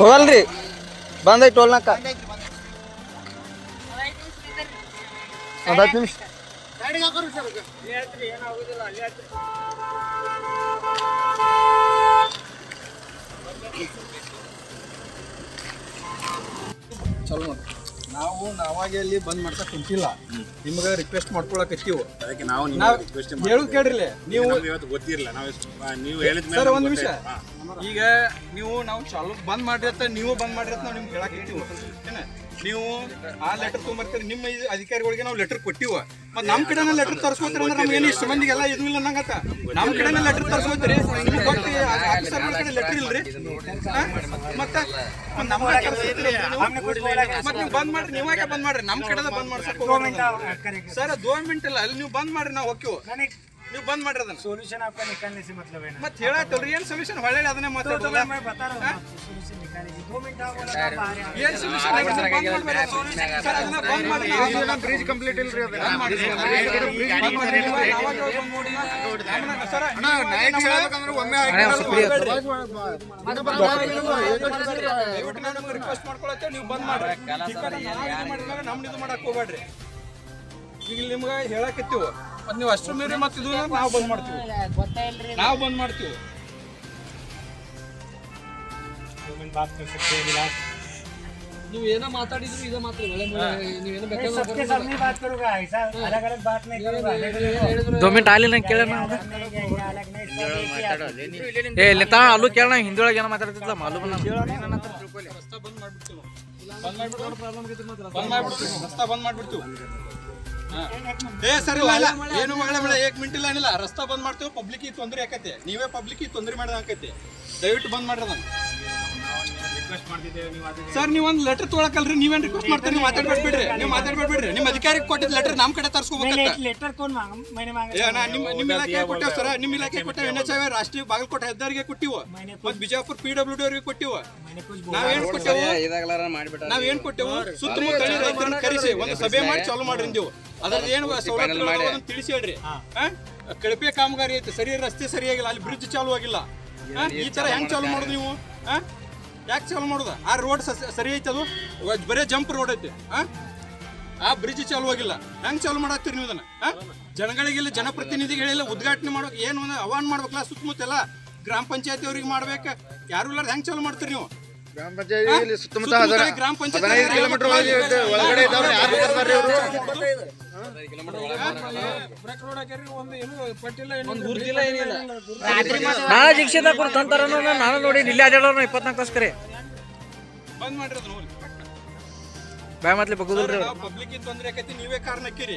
ಹೋಗಲ್ರಿ. ಬಂದೈ ಟೋಲ್ನಾಕ ಒಂದು ಹತ್ತು ಚಲೋ ಮಾಡಿ. ನಾವು ನಾವಾಗೆ ಅಲ್ಲಿ ಬಂದ್ ಮಾಡ್ಸಕ್ ಕುಂತಿಲ್ಲ. ನಿಮ್ಗೆ ರಿಕ್ವೆಸ್ಟ್ ಮಾಡ್ಕೊಳಕತ್ತೀವಿ ಅದಕ್ಕೆ ನಾವು ನಿಮ್ಗೆ ನಾವ್ ಹೇಳುದ್ ಕೇಳ್ರಿ ನೀವು ಇವತ್ತು ಗೊತ್ತಿರಲ್ಲ ನಾವು ನೀವು ಹೇಳಿದ ಮೇಲೆ ಸರ್ ಒಂದ್ ನಿಮಿಷ. ಈಗ ನೀವು ನಾವು ಚಾಲು ಬಂದ್ ಮಾಡ್ರಿ ಅಂತ ನೀವು ಬಂದ್ ಮಾಡ್ರಿ ಅಂತ ನಾವು ನಿಮ್ಗೆ ಹೇಳಕ್ ಏನ? ನೀವು ಆ ಲೆಟರ್ ತೊಗೊಂಬರ್ತೀರಿ ನಿಮ್ಮ ಅಧಿಕಾರಿಗಳಿಗೆ ನಾವು ಲೆಟರ್ ಕೊಟ್ಟಿವ. ಮತ್ತೆ ನಮ್ ಕಡೆನ ಲೆಟರ್ ತರ್ಸ್ಕೊತೀರಿ ಅಂದ್ರೆ ನಮ್ಗೆ ಏನು ಇಷ್ಟು? ಮಂದಿಗೆಲ್ಲ ಇದು ಇಲ್ಲ ನಂಗತ್ತ ನಮ್ ಕಡೆನ ಲೆಟರ್ ತರ್ಸ್ಕೊತೀರಿ. ನಿಮ್ಗೆ ಗೊತ್ತಿ ಕಡೆ ಲೆಟರ್ ಇಲ್ರಿ. ಮತ್ತೆ ನಮ್ಮ? ಮತ್ತ್ ನೀವು ಬಂದ್ ಮಾಡ್ರಿ ನೀವಾಗೆ ಬಂದ್ ಮಾಡ್ರಿ. ನಮ್ ಕಡೆ ಬಂದ್ ಮಾಡ್ಸಕ್ ಸರ್ ದೋ ಮಿನಿಟ್ ಇಲ್ಲ ಅಲ್ಲಿ ನೀವು ಬಂದ್ ಮಾಡ್ರಿ ನಾವು ಹೋಗ್ತೀವಿ. ನೀವು ಬಂದ್ ಮಾಡ್ರಿ ಅದನ್ನ सोल्यूशन आपका निकालने से मतलब है ना ಮತ್ತೆ ಹೇಳತ್ತಲ್ರಿ ಏನ್ ಸೊಲ್ಯೂಷನ್ ಹೊಳ್ಳೆ ಅದನ್ನೇ तो ಮಾತಾಡೋಲ್ಲ मैं मैं बता रहा हूँ आपको सोल्यूशन निकालने की दो मिनट आप बोला आप बाहर आ ಏನ್ ಸೊಲ್ಯೂಷನ್ ಸರ್ ಅದನ್ನ ಬಂದ್ ಮಾಡಿ ಬ್ರಿಡ್ಜ್ ಕಂಪ್ಲೀಟ್ ಇಲ್ರಿ ಅದು ಬಂದ್ ಮಾಡಿ ಬಂದ್ ಮಾಡಿ ನಾವಾಗ ಬಂದ್ ನೋಡಿ ನಮ್ಮನ್ನ- ಸರ್ ದಯವಿಟ್ಟು ನಾನು ನಿಮ್ಗೆ ರಿಕ್ವೆಸ್ಟ್ ಮಾಡ್ಕೊಳತ್ತೆ ನೀವು ಬಂದ್ ಮಾಡ್ರಿ ಟಿಕೆಟ್ ನಾವು ಇದು ಮಾಡಿದ್ಮೇಲೆ ನಮ್ನ ಇದು ಮಾಡಕ್ ಹೋಗ್ಬೇಡ್ರಿ ಈಗ ಇಲ್ಲಿ ನಿಮ್ಗೆ ಹೇಳಕತ್ತೀವಿ ಮತ್ತೆ ನೀವು ಅಷ್ಟ್ರ ಮೀರಿ ಮತ್ತೆ ಇದು ನಾವು ಬಂದ್ ಮಾಡ್ತೀವಿ ನಾವು ಬಂದ್ ಮಾಡ್ತೀವಿ दो मिनट बात कर सकते हैं विलास ನೀವು ಏನೋ ಮಾತಾಡಿದ್ರು ಇದೇ ಮಾತ್ರ ನೀವೇನು मैं सबके सामने बात करूंगा ऐसा अलग अलग बात नहीं करूंगा अलग अलग ದೋ ಮಿನಿಟ್ ಅಲ್ಲಿ ನಂಗೆ ಕೇಳೋಣ अलग नहीं कहेंगे, अलग नहीं सब एक ही आदमी। ಏ ಇಲ್ಲಿ ತಾ ಅಲ್ಲೂ ಕೇಳೋಣ ಹಿಂದಿಯೊಳಗೆ ಏನೋ ಮಾತಾಡ್ತಿದ್ಲ ಮಾಲೂಮ್ ರಸ್ತಾ ಬಂದ್ ಮಾಡ್ಬಿಡ್ತೀವಿ ನಾವು. ಬಂದ್ ಮಾಡ್ಬಿಡ್ತೀವಿ ಬಂದ್ ಮಾಡ್ಬಿಡ್ತೀವಿ ರಸ್ತಾ ಬಂದ್ ಮಾಡ್ಬಿಡ್ತೀವಿ ಹಾ. ಏ ಸರಿ ಇಲ್ಲ ಏನು ಮಗಳ ಬೇಡ ಏಕ್ ಮಿಂಟ್ ಇಲ್ಲ ಏನಿಲ್ಲ. ರಸ್ತಾ ಬಂದ್ ಮಾಡ್ತೇವೆ ಪಬ್ಲಿಕ್ ತೊಂದರೆ ಆಕೈತಿ. ನೀವೇ ಪಬ್ಲಿಕ್ ತೊಂದರೆ ಮಾಡಿದ ಆಕೈತಿ. ದಯವಿಟ್ಟು ಬಂದ್ ಮಾಡ್ರಿ ಸರ್ ನೀವು ಒಂದು ಲೆಟರ್ ತೊಗೊಳಕಲ್ರಿ. ನೀವೇನ್ ರಿಕ್ವೆಸ್ಟ್ ಮಾಡ್ತೀರಿ? ನೀವು ಮಾತಾಡ್ಬೇಡ್ಬಿಡ್ರಿ. ನೀವು ಮಾತಾಡ್ಬೇಡ್ಬಿಡ್ರಿ. ನಿಮ್ಮ ಅಧಿಕಾರಿಗೆ ಕೊಟ್ಟಿದ್ದ ಲೆಟರ್ ನಮ್ ಕಡೆ ತರ್ಸ್ಕೋಬೇಕು ಲೆಟರ್ ನಿಮ್ಮ ನಿಮ್ಮ ಇಲಾಖೆ ಕೊಟ್ಟೇವ್ ಸರ್. ನಿಮ್ಮ ಇಲಾಖೆ ಕೊಟ್ಟೆ ಎನ್ ಎಚ್ ಐ ರಾಷ್ಟ್ರೀಯ ಬಾಗಲಕೋಟೆ ಹೆದ್ದಾರಿಗೆ ಕೊಟ್ಟಿವ. ಮತ್ತು ಬಿಜಾಪುರ ಪಿ ಡಬ್ಲ್ಯೂ ಡಿ ಅವ್ರಿಗೆ ಕೊಟ್ಟಿವು. ನಾವೇನ್ ಕೊಟ್ಟೆವು? ನಾವೇನ್ ಕೊಟ್ಟೆವು? ಸುತ್ತಮುತ್ತ ರೈತರನ್ನ ಕರೆಸಿ. ಒಂದು ಸಭೆ ಮಾಡಿ ಚಾಲು ಮಾಡ್ರಿ ನೀವು ಅದ್ರದ್ದು ಏನು ತಿಳಿಸಿ ಹೇಳ್ರಿ ಆ? ಕಳಪೆ ಕಾಮಗಾರಿ ಐತೆ ಸರಿ ರಸ್ತೆ ಸರಿಯಾಗಿಲ್ಲ ಅಲ್ಲಿ ಬ್ರಿಡ್ಜ್ ಚಾಲು ಆಗಿಲ್ಲ? ಈ ತರ ಹೆಂಗ್ ಚಾಲು ಮಾಡುದು ನೀವು? ಯಾಕೆ ಚಾಲು ಮಾಡುದ? ಆ ರೋಡ್ ಸರಿ ಐತೆ ಅದು? ಬರೇ ಜಂಪ್ ರೋಡ್ ಐತೆ. ಆ? ಆ ಬ್ರಿಡ್ಜ್ ಚಾಲು ಆಗಿಲ್ಲ. ಹೆಂಗ್ ಚಾಲು ಮಾಡಾಕ್ತಿರಿ ನೀವು ಅದನ್ನ ಆ? ಜನಗಳಿಗೆಲ್ಲ ಹೇಳಿಲ್ಲ ಉದ್ಘಾಟನೆ ಮಾಡೋಕೆ ಏನು ಒಂದು ಆಹ್ವಾನ ಮಾಡ್ಬೇಕಲ್ಲ ಸುತ್ತಮುತ್ತ ಎಲ್ಲ ಗ್ರಾಮ ಪಂಚಾಯತಿ ಅವ್ರಿಗೆ ಮಾಡ್ಬೇಕು. ಯಾರು ಇಲ್ಲಾರ್ದ ಹೆಂಗ್ ಚಾಲು ಮಾಡ್ತೀರಿ ನೀವು? ಗ್ರಾಮ ಪಂಚಾಯತಿ ಸುತ್ತಮುತ್ತ ಗ್ರಾಮ ಪಂಚಾಯತ್ ಏನಿಲ್ಲ ನಾಳೆ ಜಿಕ್ಷಿತ ಕುರಿತು ಅಂತಾರ ನಾನು ನೋಡಿ ಇಲ್ಲಿ ಅಡ್ಯಾಡೋಣ ಇಪ್ಪತ್ನಾಲ್ಕು ತಾಸು ಕರೆ ಬಂದ್ ಮಾಡ್ರಿ. ಬಾಯ್ ಮಾತ್ಲಿ ಬಗ್ಗುದಿಲ್ರಿ ಪಬ್ಲಿಕ್ ತೊಂದ್ರೆ ಆಕೈತಿ ನೀವೇ ಕಾರಣ ಹಾಕಿರಿ